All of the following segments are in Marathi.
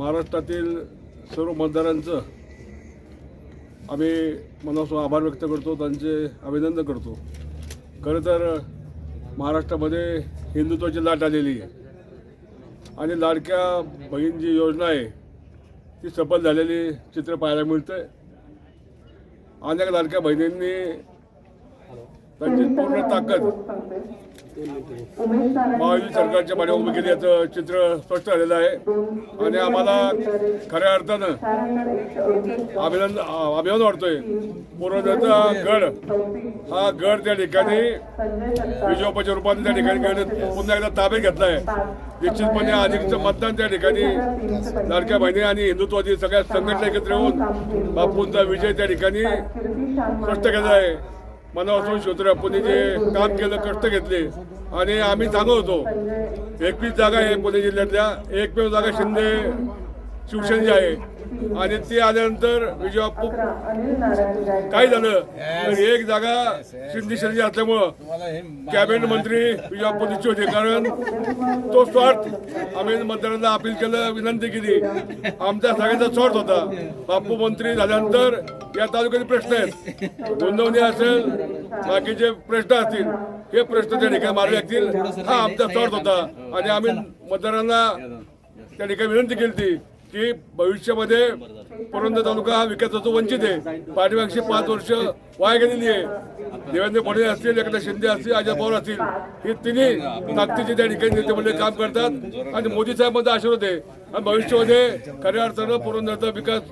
महाराष्ट्रातील सर्व मतदारांचं आम्ही मनापासून आभार व्यक्त करतो त्यांचे अभिनंदन करतो. खरं तर महाराष्ट्रामध्ये हिंदुत्वाची लाट आलेली आहे. आणि लाडक्या बहीण जी योजना आहे ती सफल झालेली चित्र पाहायला मिळतं आहे अनेक लाडक्या बहिणींनी त्यांची पूर्ण ताकद महायुती सरकारच्या पाठी उभी केली. याचं चित्र स्पष्ट झालेलं आहे. आणि आम्हाला खऱ्या अर्थानं अभिनंद अभिमान वाटतोय. पूर्वजाचा गड हा गड त्या ठिकाणी विजयोपाच्या रूपाने त्या ठिकाणी पुन्हा एकदा ताब्यात घेतलाय. निश्चितपणे अधिकचं मतदान त्या ठिकाणी लाडक्या बहिणी आणि हिंदुत्वाची सगळ्या संघटना एकत्र येऊन बापूंचा विजय त्या ठिकाणी स्पष्ट केला आहे. मनापासून शिवतरे बापूंनी जे काम केलं कष्ट घेतले आणि आम्ही सांगत होतो एकवीस जागा आहे पुणे जिल्ह्यातल्या. एकमेव जागा शिंदे शिवसेनेची आहे. आणि ती आल्यानंतर विजय बापू काय झालं? तर एक जागा शिंदे शिंदे असल्यामुळं कॅबिनेट मंत्री विजय बापू निश्चित होते. कारण तो स्वार्थ आम्ही मतदारांना अपील केलं विनंती केली. आमचा सगळ्यांचा स्वार्थ होता. बापू मंत्री झाल्यानंतर या तालुक्याचे प्रश्न आहेत. नोंदवणी असेल बाकीचे प्रश्न असतील हे प्रश्न त्या ठिकाणी मार्ग लागतील. हा आमचा स्वार्थ होता. आणि आम्ही मतदारांना त्या ठिकाणी विनंती केली होती की भविष्यामध्ये पुरंदर तालुका हा विकासाचा वंचित आहे. पाठीमागची पाच वर्ष वाया गेलेली आहे. देवेंद्र फडणवीस असतील एकनाथ शिंदे असतील अजय पवार असतील हे तिन्ही ताकदीचे त्या ठिकाणी नेतेमध्ये काम करतात. आणि मोदी साहेबांचा आशीर्वाद आहे. आणि भविष्यामध्ये खऱ्या अर्थानं पुरंदरचा विकास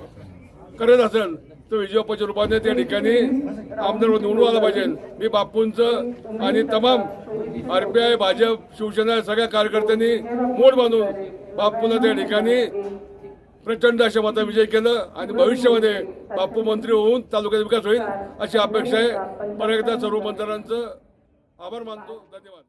करत असेल तो विजयोपाच्या रूपाने त्या ठिकाणी आमदार निवडून आला पाहिजे. मी बापूंचं आणि तमाम आरपीआय भाजप शिवसेना सगळ्या कार्यकर्त्यांनी मोड बांधून बापूंना त्या ठिकाणी प्रचंड अशा मता विजय केलं आणि भविष्यामध्ये बापू मंत्री होऊन तालुक्याचा विकास होईल अशी अपेक्षा आहे. परत एकदा सर्व मतदारांचं आभार मानतो. धन्यवाद.